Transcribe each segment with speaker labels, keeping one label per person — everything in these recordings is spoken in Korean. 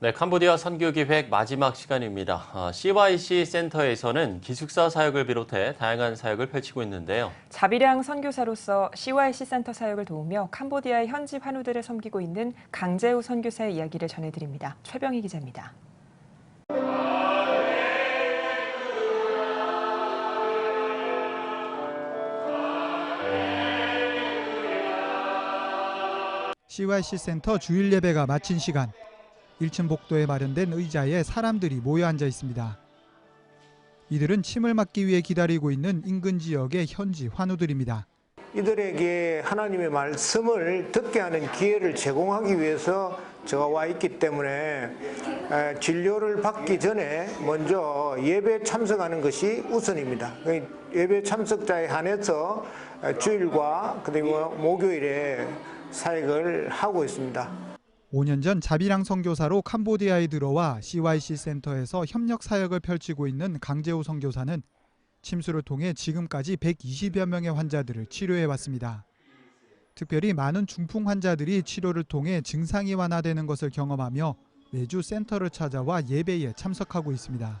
Speaker 1: 네, 캄보디아 선교기획 마지막 시간입니다. 아, CYC 센터에서는 기숙사 사역을 비롯해 다양한 사역을 펼치고 있는데요.
Speaker 2: 자비량 선교사로서 CYC 센터 사역을 도우며 캄보디아의 현지 환우들을 섬기고 있는 강재우 선교사의 이야기를 전해드립니다. 최병희 기자입니다.
Speaker 3: CYC 센터 주일 예배가 마친 시간 1층 복도에 마련된 의자에 사람들이 모여 앉아 있습니다. 이들은 침을 맞기 위해 기다리고 있는 인근 지역의 현지 환우들입니다.
Speaker 4: 이들에게 하나님의 말씀을 듣게 하는 기회를 제공하기 위해서 제가 와 있기 때문에 에, 진료를 받기 전에 먼저 예배 참석하는 것이 우선입니다. 그 예배 참석자에 한해서 에, 주일과 그리고 목요일에 사역을 하고 있습니다.
Speaker 3: 5년 전 자비랑 선교사로 캄보디아에 들어와 CYC 센터에서 협력 사역을 펼치고 있는 강재호 선교사는 침수를 통해 지금까지 120여 명의 환자들을 치료해 왔습니다. 특별히 많은 중풍 환자들이 치료를 통해 증상이 완화되는 것을 경험하며 매주 센터를 찾아와 예배에 참석하고 있습니다.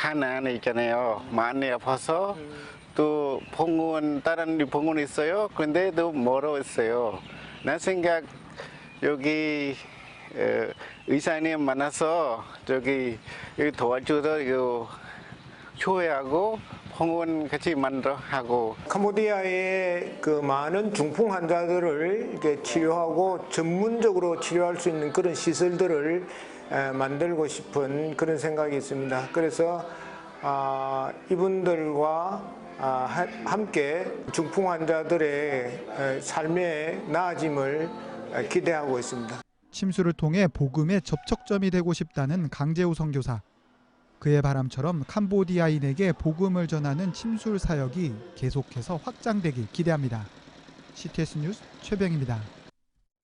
Speaker 5: 가난해 있잖아요. 많이 아파서 또 병원 다른 병원 있어요. 근데 도 멀어 있어요. 나 생각 여기 어, 의사님 만나서 저기 도와줘서 이거 교회하고 병원 같이 만들어 하고
Speaker 4: 캄보디아의 그 많은 중풍 환자들을 이렇게 치료하고 전문적으로 치료할 수 있는 그런 시설들을 에, 만들고 싶은 그런 생각이 있습니다. 그래서 아, 이분들과 아, 하- 함께 중풍 환자들의 에, 삶의 나아짐을 에, 기대하고 있습니다.
Speaker 3: 침수를 통해 복음의 접촉점이 되고 싶다는 강재우 선교사. 그의 바람처럼 캄보디아인에게 복음을 전하는 침술 사역이 계속해서 확장되길 기대합니다. CTS 뉴스 최병입니다.